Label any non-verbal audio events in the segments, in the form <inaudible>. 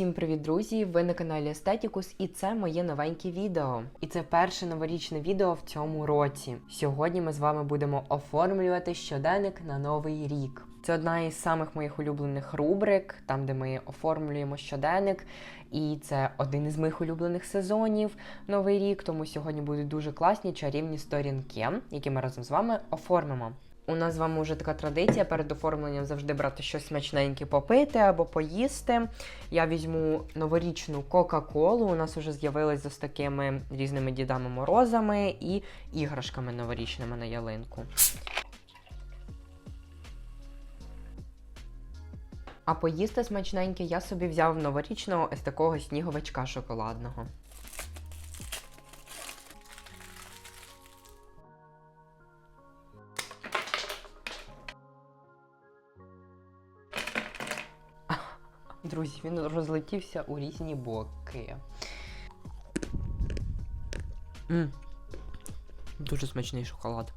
Всім привіт, друзі! Ви на каналі Естетікус, і це моє новеньке відео. І це перше новорічне відео в цьому році. Сьогодні ми з вами будемо оформлювати щоденник на новий рік. Це одна із самих моїх улюблених рубрик, там де ми оформлюємо щоденник. І це один із моїх улюблених сезонів Новий рік. Тому сьогодні будуть дуже класні чарівні сторінки, які ми разом з вами оформимо. У нас з вами вже така традиція перед оформленням завжди брати щось смачненьке попити або поїсти. Я візьму новорічну Кока-Колу. У нас вже з'явилась з такими різними дідами морозами і іграшками новорічними на ялинку. А поїсти смачненьке я собі взяв новорічного ось такого сніговичка шоколадного. Друзі, він розлетівся у різні боки. М. Дуже смачний шоколад.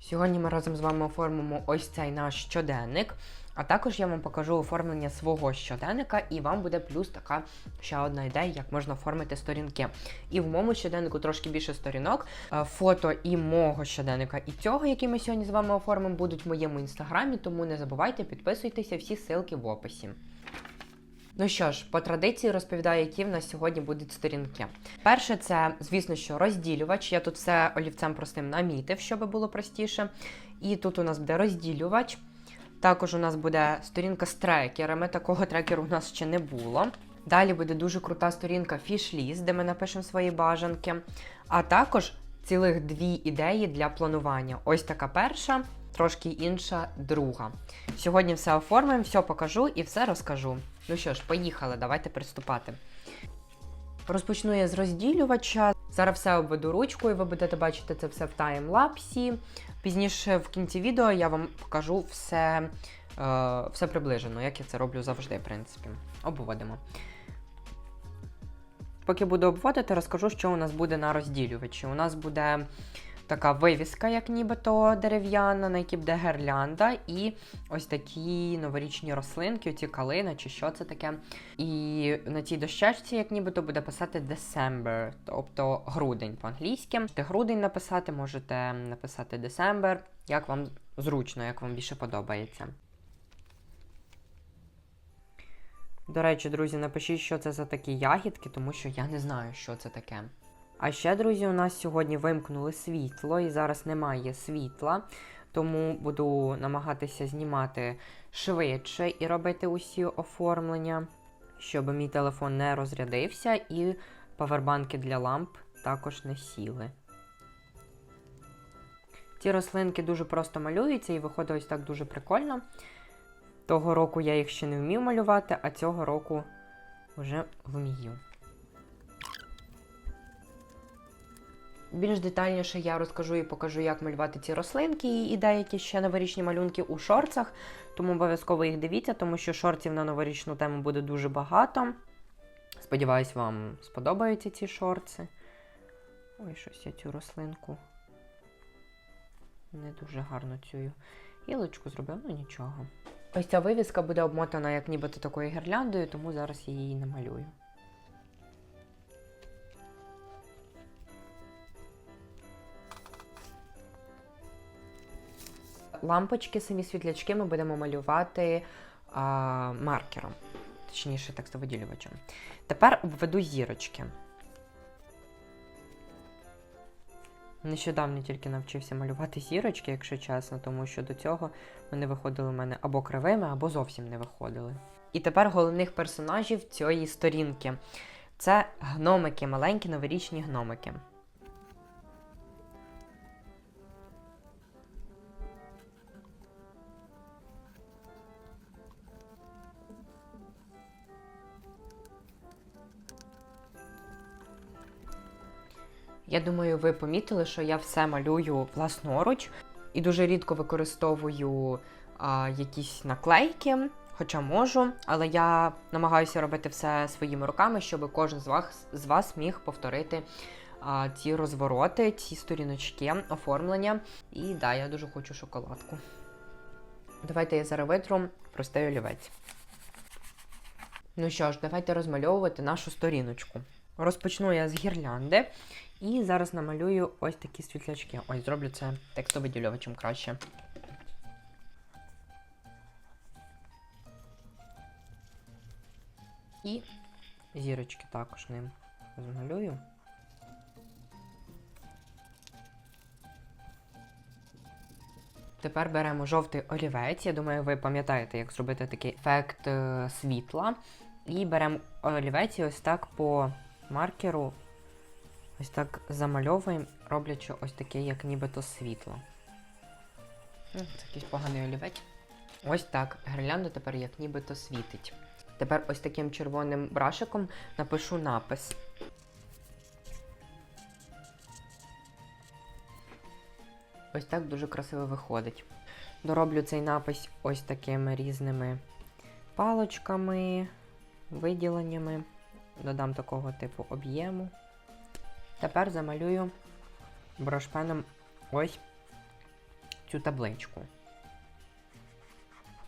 Сьогодні ми разом з вами оформимо ось цей наш щоденник. А також я вам покажу оформлення свого щоденника, і вам буде плюс така ще одна ідея, як можна оформити сторінки. І в моєму щоденнику трошки більше сторінок. Е, Фото і мого щоденника, і цього, який ми сьогодні з вами оформимо, будуть в моєму інстаграмі, тому не забувайте, підписуйтеся, всі ссылки в описі. Ну що ж, по традиції розповідаю, які в нас сьогодні будуть сторінки. Перше, це, звісно, що розділювач. Я тут все олівцем простим намітив, щоб було простіше. І тут у нас буде розділювач. Також у нас буде сторінка з трекерами. Такого трекеру у нас ще не було. Далі буде дуже крута сторінка фішліст, де ми напишемо свої бажанки. А також цілих дві ідеї для планування. Ось така перша, трошки інша друга. Сьогодні все оформимо, все покажу і все розкажу. Ну що ж, поїхали, давайте приступати. Розпочну я з розділювача. Зараз все обведу ручкою, ви будете бачити це все в таймлапсі. Пізніше в кінці відео я вам покажу все, е, все приближено, як я це роблю завжди, в принципі. Обводимо. Поки буду обводити, розкажу, що у нас буде на розділювачі. У нас буде така вивіска, як нібито дерев'яна, на якій буде гірлянда, і ось такі новорічні рослинки, оці калина чи що це таке. І на цій дощечці, як нібито, буде писати December, тобто грудень по-англійськи. Можете грудень написати, можете написати December, як вам зручно, як вам більше подобається. До речі, друзі, напишіть, що це за такі ягідки, тому що я не знаю, що це таке. А ще, друзі, у нас сьогодні вимкнули світло, і зараз немає світла, тому буду намагатися знімати швидше і робити усі оформлення, щоб мій телефон не розрядився, і павербанки для ламп також не сіли. Ці рослинки дуже просто малюються і виходить ось так дуже прикольно. Того року я їх ще не вмів малювати, а цього року вже вмію. Більш детальніше я розкажу і покажу, як малювати ці рослинки і деякі ще новорічні малюнки у шорцах. Тому обов'язково їх дивіться, тому що шортів на новорічну тему буде дуже багато. Сподіваюсь, вам сподобаються ці шорти. Ой, щось я цю рослинку не дуже гарно цю гілочку зробив, ну нічого. Ось ця вивіска буде обмотана як нібито такою гірляндою, тому зараз я її намалюю. Лампочки, самі світлячки ми будемо малювати а, маркером, точніше, текстовиділювачем. Тепер введу зірочки. Нещодавно тільки навчився малювати зірочки, якщо чесно, тому що до цього вони виходили в мене або кривими, або зовсім не виходили. І тепер головних персонажів цієї сторінки це гномики, маленькі новорічні гномики. Я думаю, ви помітили, що я все малюю власноруч і дуже рідко використовую а, якісь наклейки, хоча можу, але я намагаюся робити все своїми руками, щоб кожен з вас з вас міг повторити ці розвороти, ці сторіночки, оформлення. І да, я дуже хочу шоколадку. Давайте я зараз витру простий олівець. Ну що ж, давайте розмальовувати нашу сторіночку. Розпочну я з гірлянди і зараз намалюю ось такі світлячки. Ось зроблю це текстовиділювачем краще. І зірочки також ним розмалюю. Тепер беремо жовтий олівець. Я думаю, ви пам'ятаєте, як зробити такий ефект е, світла. І беремо олівець і ось так по маркеру, ось так замальовуємо, роблячи ось таке, як нібито світло. Це якийсь поганий олівець. Ось так. Гірлянда тепер як нібито світить. Тепер ось таким червоним брашиком напишу напис. Ось так дуже красиво виходить. Дороблю цей напис ось такими різними палочками, виділеннями. Додам такого типу об'єму. Тепер замалюю брошпеном ось цю табличку.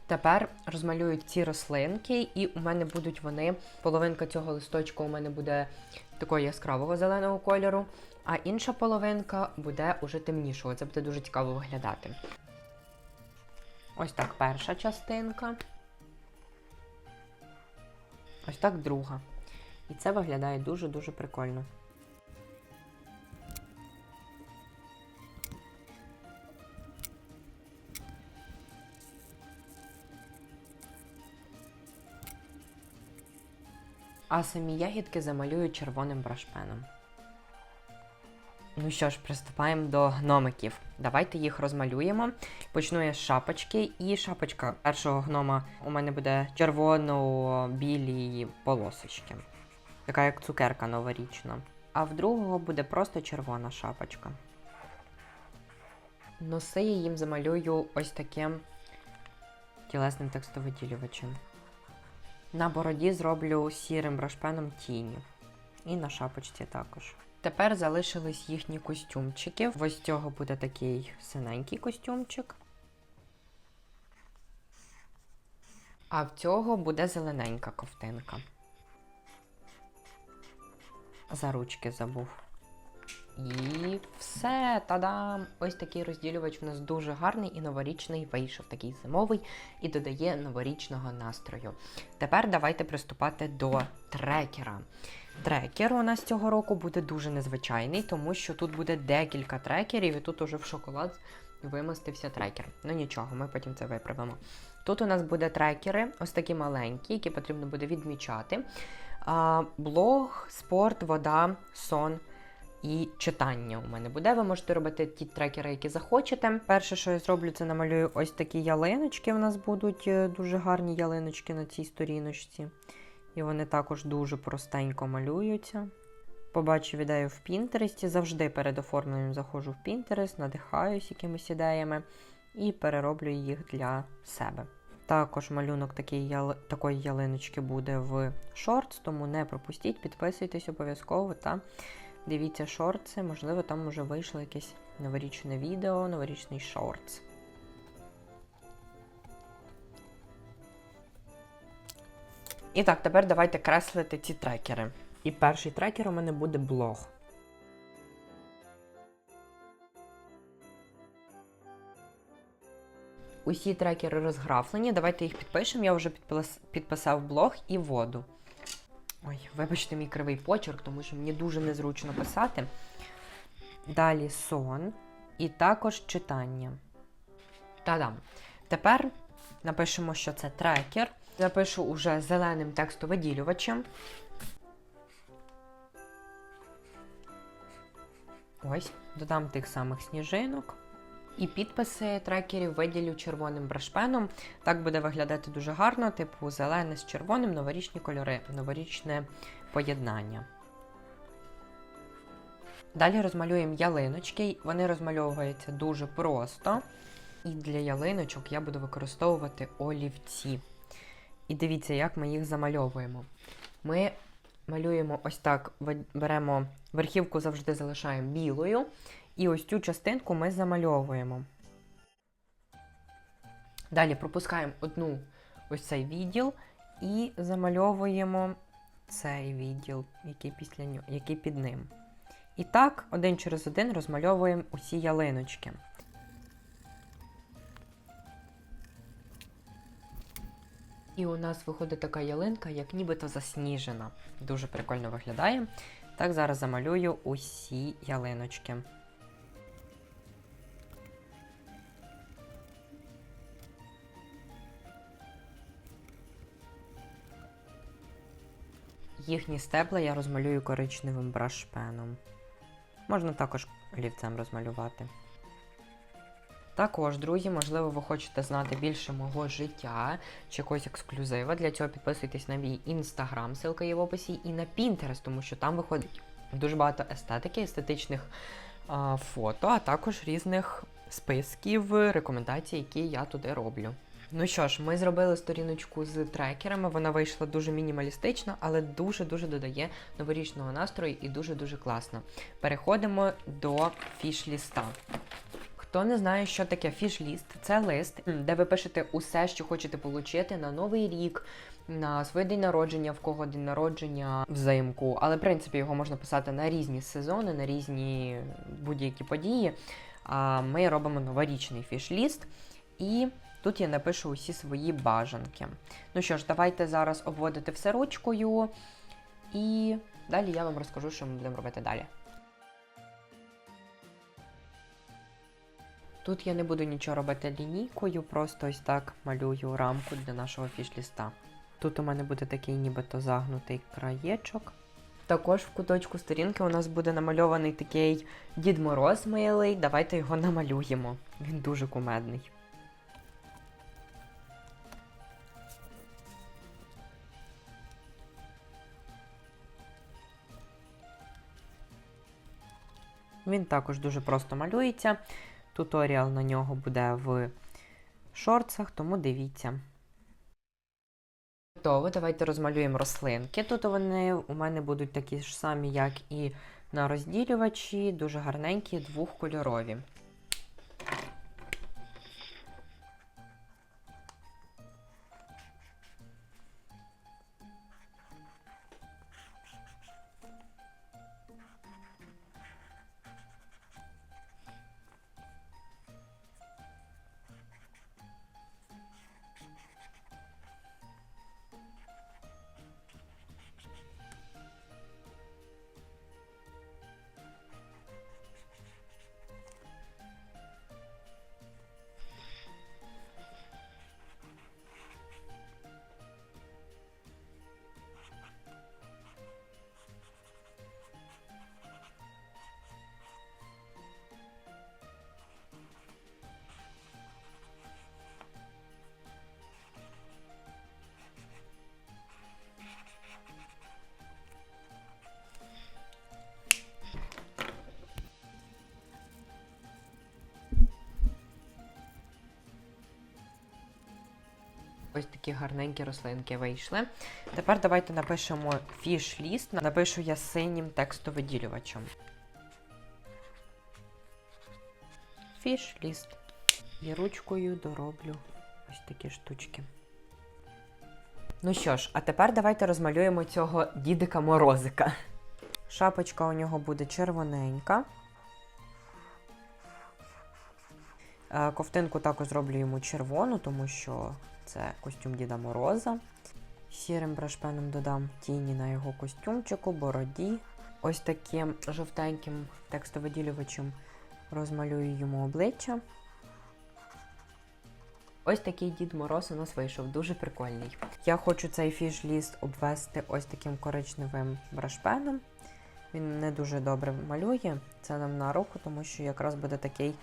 Тепер розмалюю ці рослинки, і у мене будуть вони. Половинка цього листочка у мене буде такого яскравого зеленого кольору, а інша половинка буде уже темнішого. Це буде дуже цікаво виглядати. Ось так перша частинка. Ось так друга. І це виглядає дуже-дуже прикольно. А самі ягідки замалюю червоним брашпеном. Ну що ж, приступаємо до гномиків. Давайте їх розмалюємо. Почну я з шапочки, і шапочка першого гнома у мене буде червоно-білі полосочки. Така як цукерка новорічна. А в другого буде просто червона шапочка. Носи я їм замалюю ось таким тілесним текстовиділювачем. На бороді зроблю сірим брошпеном тіні. І на шапочці також. Тепер залишились їхні костюмчики. Ось цього буде такий синенький костюмчик. А в цього буде зелененька ковтинка. За ручки забув. І все, тадам! Ось такий розділювач у нас дуже гарний і новорічний вийшов, такий зимовий і додає новорічного настрою. Тепер давайте приступати до трекера. Трекер у нас цього року буде дуже незвичайний, тому що тут буде декілька трекерів, і тут уже в шоколад вимостився трекер. Ну нічого, ми потім це виправимо. Тут у нас буде трекери, ось такі маленькі, які потрібно буде відмічати. А, блог, спорт, вода, сон і читання у мене буде. Ви можете робити ті трекери, які захочете. Перше, що я зроблю, це намалюю ось такі ялиночки. У нас будуть е, дуже гарні ялиночки на цій сторіночці. І вони також дуже простенько малюються. Побачив ідею в Пінтересті. Завжди перед оформленням заходжу в Пінтерест, надихаюсь якимись ідеями і перероблю їх для себе. Також малюнок яли... такої ялиночки буде в шортс, тому не пропустіть, підписуйтесь обов'язково та дивіться шортси. Можливо, там вже вийшло якесь новорічне відео, новорічний шортс. І так, тепер давайте креслити ці трекери. І перший трекер у мене буде блог. Усі трекери розграфлені. Давайте їх підпишемо. Я вже підпис- підписав блог і воду. Ой, вибачте мій кривий почерк, тому що мені дуже незручно писати. Далі сон і також читання. Та-дам. Тепер напишемо, що це трекер. Запишу уже зеленим текстовиділювачем. Ось, додам тих самих сніжинок. І підписи трекерів виділю червоним брашпеном. Так буде виглядати дуже гарно, типу зелене з червоним, новорічні кольори, новорічне поєднання. Далі розмалюємо ялиночки. Вони розмальовуються дуже просто. І для ялиночок я буду використовувати олівці. І дивіться, як ми їх замальовуємо. Ми малюємо ось так, беремо верхівку завжди залишаємо білою. І ось цю частинку ми замальовуємо. Далі пропускаємо одну ось цей відділ І замальовуємо цей відділ, який, після який під ним. І так, один через один розмальовуємо усі ялиночки. І у нас виходить така ялинка, як нібито засніжена. Дуже прикольно виглядає. Так, зараз замалюю усі ялиночки. Їхні стебла я розмалюю коричневим брашпеном. Можна також олівцем розмалювати. Також, друзі, можливо, ви хочете знати більше мого життя чи якогось ексклюзива. Для цього підписуйтесь на мій інстаграм, ссылка є в описі, і на Pinterest, тому що там виходить дуже багато естетики, естетичних а, фото, а також різних списків, рекомендацій, які я туди роблю. Ну що ж, ми зробили сторіночку з трекерами. Вона вийшла дуже мінімалістична, але дуже-дуже додає новорічного настрою і дуже-дуже класно. Переходимо до фіш-ліста. Хто не знає, що таке фіш-ліст, це лист, де ви пишете усе, що хочете отримати на новий рік, на свій день народження, в кого день народження взимку. Але в принципі його можна писати на різні сезони, на різні будь-які події. А ми робимо новорічний фіш-ліст. І тут я напишу усі свої бажанки. Ну що ж, давайте зараз обводити все ручкою. І далі я вам розкажу, що ми будемо робити далі. Тут я не буду нічого робити лінійкою, просто ось так малюю рамку для нашого фіш-ліста. Тут у мене буде такий нібито загнутий краєчок. Також в куточку сторінки у нас буде намальований такий Дід Мороз милий. Давайте його намалюємо. Він дуже кумедний. Він також дуже просто малюється. Туторіал на нього буде в шорцах, тому дивіться. Готово, давайте розмалюємо рослинки. Тут вони у мене будуть такі ж самі, як і на розділювачі, дуже гарненькі, двохкольорові. Ось такі гарненькі рослинки вийшли. Тепер давайте напишемо фіш-ліст. Напишу я синім текстовиділювачем. Фіш-ліст. І ручкою дороблю ось такі штучки. Ну що ж, а тепер давайте розмалюємо цього дідика морозика. Шапочка у нього буде червоненька. Е, Ковтинку також зроблю йому червону, тому що це костюм Діда Мороза. Сірим брашпеном додам тіні на його костюмчику, бороді. Ось таким жовтеньким текстовиділювачем розмалюю йому обличчя. Ось такий Дід Мороз у нас вийшов, дуже прикольний. Я хочу цей фіш-ліст обвести ось таким коричневим брашпеном. Він не дуже добре малює. Це нам на руку, тому що якраз буде такий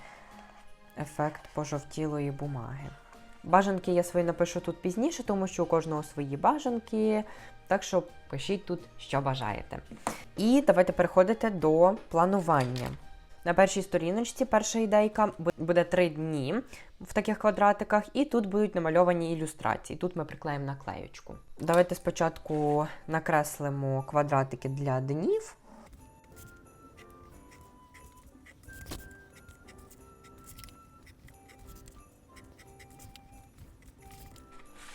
ефект пожовтілої бумаги. Бажанки я свої напишу тут пізніше, тому що у кожного свої бажанки. Так що пишіть тут, що бажаєте. І давайте переходити до планування. На першій сторіночці перша ідейка буде три дні в таких квадратиках, і тут будуть намальовані ілюстрації. Тут ми приклеїмо наклеючку. Давайте спочатку накреслимо квадратики для днів.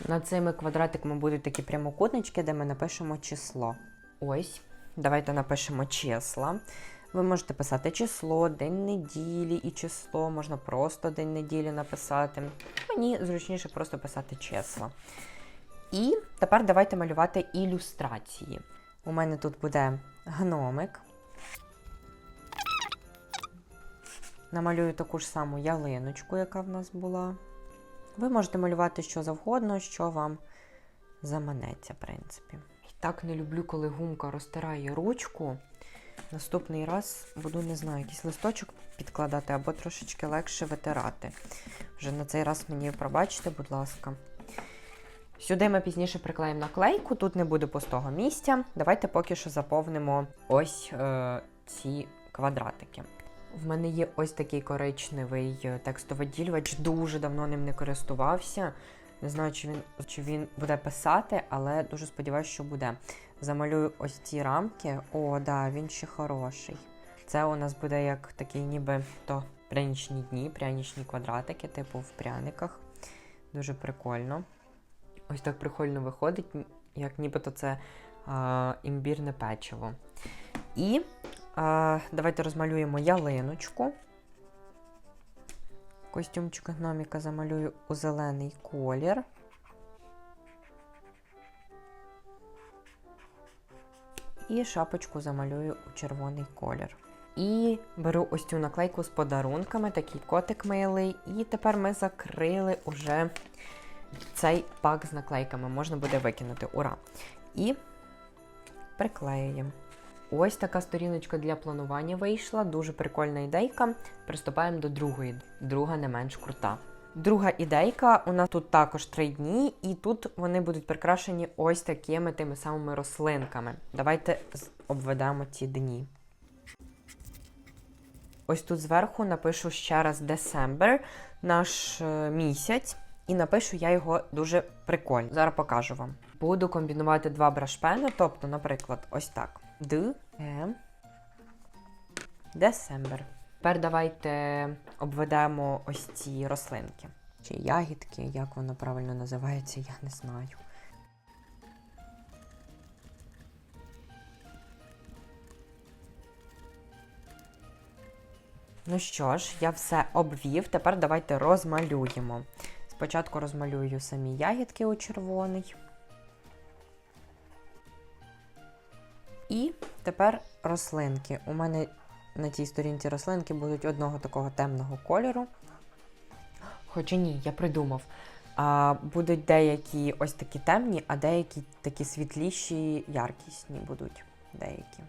Над цими квадратиками будуть такі прямокутнички, де ми напишемо число. Ось, давайте напишемо числа. Ви можете писати число, день неділі і число, можна просто день неділі написати. Мені зручніше просто писати числа. І тепер давайте малювати ілюстрації. У мене тут буде гномик. Намалюю таку ж саму ялиночку, яка в нас була. Ви можете малювати що завгодно, що вам заманеться, в принципі. І так не люблю, коли гумка розтирає ручку. Наступний раз буду, не знаю, якийсь листочок підкладати або трошечки легше витирати. Вже на цей раз мені пробачте, будь ласка. Сюди ми пізніше приклеїмо наклейку, тут не буде пустого місця. Давайте поки що заповнимо ось е, ці квадратики. В мене є ось такий коричневий е, текстовиділювач, дуже давно ним не користувався. Не знаю, чи він, чи він буде писати, але дуже сподіваюся, що буде. Замалюю ось ці рамки. О, да, він ще хороший. Це у нас буде як такий ніби то прянічні дні, прянічні квадратики, типу в пряниках. Дуже прикольно. Ось так прикольно виходить, як нібито це а, імбірне печиво. І а, давайте розмалюємо ялиночку. Костюмчик гноміка замалюю у зелений колір. І шапочку замалюю у червоний колір. І беру ось цю наклейку з подарунками, такий котик милий. І тепер ми закрили уже цей пак з наклейками. Можна буде викинути. Ура! І приклеюємо. Ось така сторіночка для планування вийшла. Дуже прикольна ідейка. Приступаємо до другої. Друга не менш крута. Друга ідейка, у нас тут також три дні, і тут вони будуть прикрашені ось такими тими самими рослинками. Давайте обведемо ці дні. Ось тут зверху напишу ще раз December, наш е, місяць, і напишу я його дуже прикольно. Зараз покажу вам. Буду комбінувати два брашпени, тобто, наприклад, ось так. Д, Е, December. Тепер давайте обведемо ось ці рослинки. Чи ягідки, як воно правильно називається, я не знаю. Ну що ж, я все обвів. Тепер давайте розмалюємо. Спочатку розмалюю самі ягідки у червоний. І тепер рослинки. У мене на цій сторінці рослинки будуть одного такого темного кольору. Хоча ні, я придумав. А, будуть деякі ось такі темні, а деякі такі світліші, яркісні будуть деякі.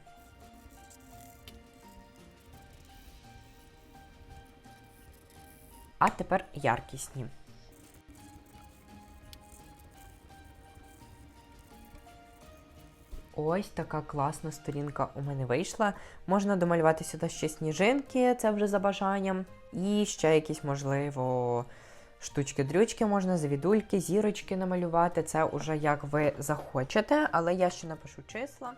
А тепер яркісні. Ось така класна сторінка у мене вийшла. Можна домалювати сюди ще сніжинки, це вже за бажанням. І ще якісь, можливо, штучки-дрючки можна, завідульки, зірочки намалювати. Це уже як ви захочете, але я ще напишу числа.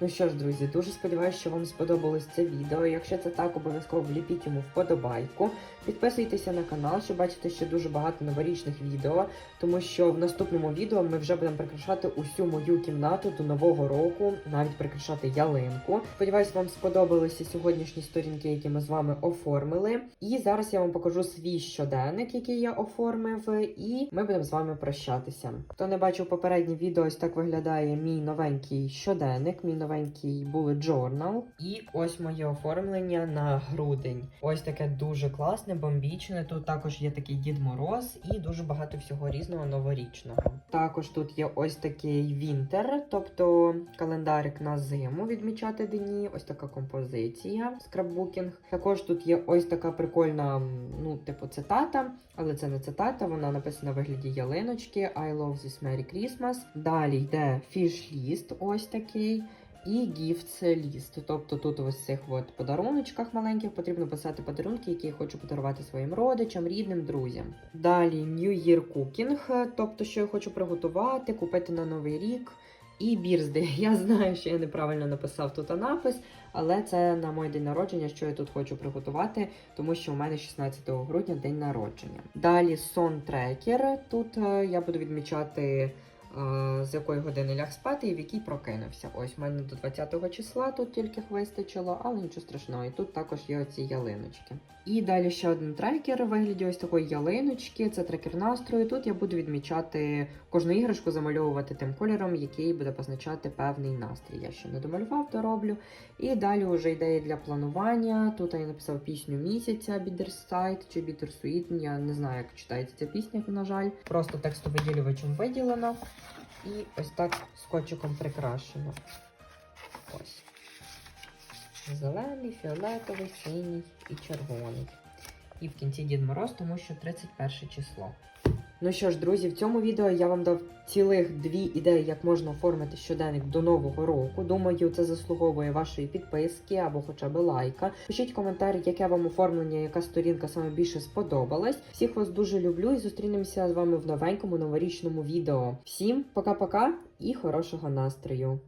Ну що ж, друзі, дуже сподіваюся, що вам сподобалось це відео. Якщо це так, обов'язково вліпіть йому вподобайку. Підписуйтеся на канал, щоб бачити ще дуже багато новорічних відео, тому що в наступному відео ми вже будемо прикрашати усю мою кімнату до нового року, навіть прикрашати ялинку. Сподіваюсь, вам сподобалися сьогоднішні сторінки, які ми з вами оформили. І зараз я вам покажу свій щоденник, який я оформив, і ми будемо з вами прощатися. Хто не бачив попереднє відео, ось так виглядає мій новенький щоденник, мій новенький bullet journal. І ось моє оформлення на грудень. Ось таке дуже класне, бомбічне. Тут також є такий Дід Мороз і дуже багато всього різного новорічного. Також тут є ось такий вінтер, тобто календарик на зиму відмічати дні. Ось така композиція, скраббукінг. Також тут є ось така прикольна, ну, типу, цитата, але це не цитата, вона написана в вигляді ялиночки. I love this Merry Christmas. Далі йде фіш-ліст, ось такий. І gift ліст. Тобто тут ось цих от подаруночках маленьких потрібно писати подарунки, які я хочу подарувати своїм родичам, рідним, друзям. Далі New Year Cooking, тобто, що я хочу приготувати, купити на новий рік. І бірзди. <laughs> Я знаю, що я неправильно написав тут напис, але це на мій день народження, що я тут хочу приготувати, тому що у мене 16 грудня день народження. Далі сон трекер. Тут е, я буду відмічати. Е, З якої години ляг спати і в якій прокинувся. Ось в мене до 20 числа тут тільки вистачило, але нічого страшного. І тут також є оці ялиночки. І далі ще один трекер у вигляді ось такої ялиночки. Це трекер настрою. Тут я буду відмічати кожну іграшку, замальовувати тим кольором, який буде позначати певний настрій. Я ще не домалював, дороблю. І далі вже ідеї для планування. Тут я написав пісню місяця Bitterside чи Bittersweet. Я не знаю, як читається ця пісня, на жаль. Просто текстовиділювачем виділено. І ось так скотчиком прикрашено. Ось. Зелений, фіолетовий, синій і червоний. І в кінці Дід Мороз, тому що 31 число. Ну що ж, друзі, в цьому відео я вам дав цілих дві ідеї, як можна оформити щоденник до нового року. Думаю, це заслуговує вашої підписки або хоча б лайка. Пишіть коментар, яке вам оформлення, яка сторінка саме більше сподобалась. Всіх вас дуже люблю і зустрінемося з вами в новенькому новорічному відео. Всім пока-пока і хорошого настрою!